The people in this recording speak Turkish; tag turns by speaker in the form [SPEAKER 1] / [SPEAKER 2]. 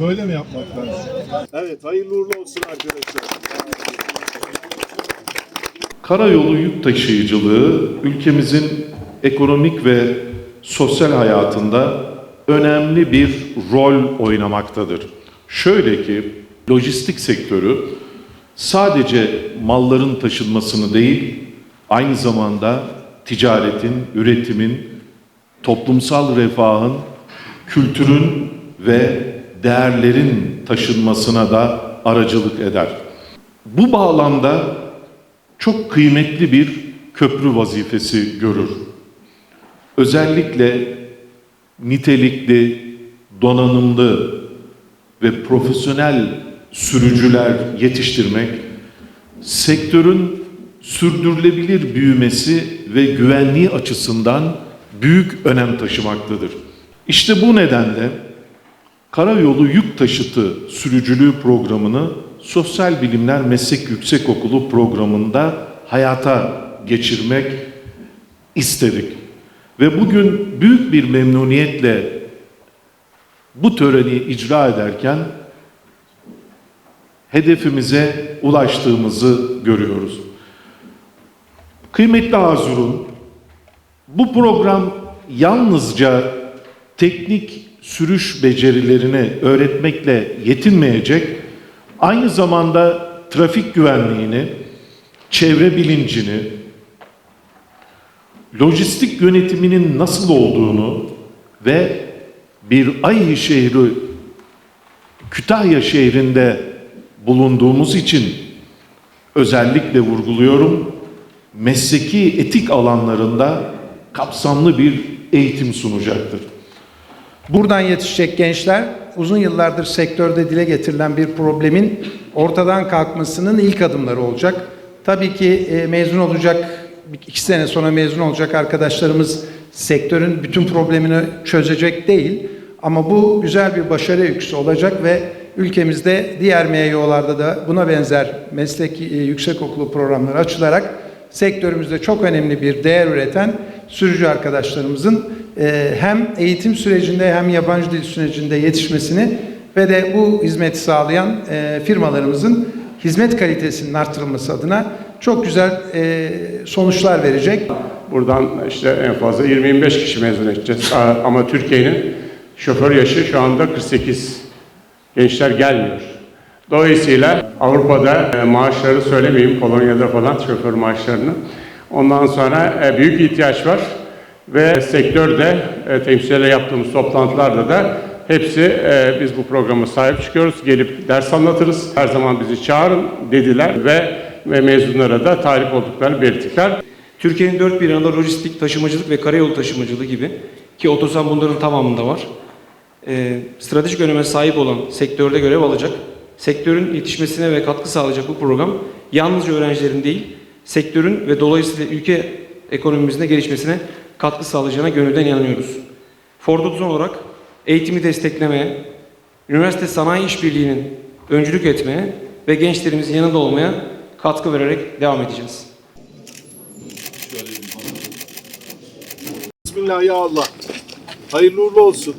[SPEAKER 1] Böyle mi yapmak lazım? Evet, hayırlı uğurlu olsun arkadaşlar.
[SPEAKER 2] Karayolu yük taşıyıcılığı ülkemizin ekonomik ve sosyal hayatında önemli bir rol oynamaktadır. Şöyle ki lojistik sektörü sadece malların taşınmasını değil, aynı zamanda ticaretin, üretimin, toplumsal refahın, kültürün ve değerlerin taşınmasına da aracılık eder. Bu bağlamda çok kıymetli bir köprü vazifesi görür. Özellikle nitelikli, donanımlı ve profesyonel sürücüler yetiştirmek sektörün sürdürülebilir büyümesi ve güvenliği açısından büyük önem taşımaktadır. İşte bu nedenle Karayolu Yük Taşıtı Sürücülüğü Programı'nı Sosyal Bilimler Meslek Yüksekokulu programında hayata geçirmek istedik. Ve bugün büyük bir memnuniyetle bu töreni icra ederken hedefimize ulaştığımızı görüyoruz. Kıymetli Azur'un bu program yalnızca teknik sürüş becerilerini öğretmekle yetinmeyecek, aynı zamanda trafik güvenliğini, çevre bilincini, lojistik yönetiminin nasıl olduğunu ve bir Ayhi şehri Kütahya şehrinde bulunduğumuz için özellikle vurguluyorum, mesleki etik alanlarında kapsamlı bir eğitim sunacaktır.
[SPEAKER 3] Buradan yetişecek gençler uzun yıllardır sektörde dile getirilen bir problemin ortadan kalkmasının ilk adımları olacak. Tabii ki e, mezun olacak, iki sene sonra mezun olacak arkadaşlarımız sektörün bütün problemini çözecek değil. Ama bu güzel bir başarı öyküsü olacak ve ülkemizde diğer MYO'larda da buna benzer meslek e, yüksekokulu programları açılarak sektörümüzde çok önemli bir değer üreten sürücü arkadaşlarımızın e, hem eğitim sürecinde hem yabancı dil sürecinde yetişmesini ve de bu hizmeti sağlayan e, firmalarımızın hizmet kalitesinin artırılması adına çok güzel e, sonuçlar verecek.
[SPEAKER 4] Buradan işte en fazla 20-25 kişi mezun edeceğiz. Ama Türkiye'nin şoför yaşı şu anda 48. Gençler gelmiyor. Dolayısıyla Avrupa'da maaşları söylemeyeyim, Polonya'da falan şoför maaşlarını. Ondan sonra e, büyük ihtiyaç var ve sektörde e, yaptığımız toplantılarda da hepsi e, biz bu programa sahip çıkıyoruz. Gelip ders anlatırız. Her zaman bizi çağırın dediler ve, ve mezunlara da talip olduklarını belirttikler.
[SPEAKER 5] Türkiye'nin dört bir yanında lojistik, taşımacılık ve karayolu taşımacılığı gibi ki Otosan bunların tamamında var. Ee, stratejik öneme sahip olan sektörde görev alacak, sektörün yetişmesine ve katkı sağlayacak bu program yalnızca öğrencilerin değil, sektörün ve dolayısıyla ülke ekonomimizin gelişmesine katkı sağlayacağına gönülden inanıyoruz. Ford Otosan olarak eğitimi desteklemeye, üniversite sanayi işbirliğinin öncülük etmeye ve gençlerimizin yanında olmaya katkı vererek devam edeceğiz.
[SPEAKER 1] Bismillah ya Allah. Hayırlı uğurlu olsun.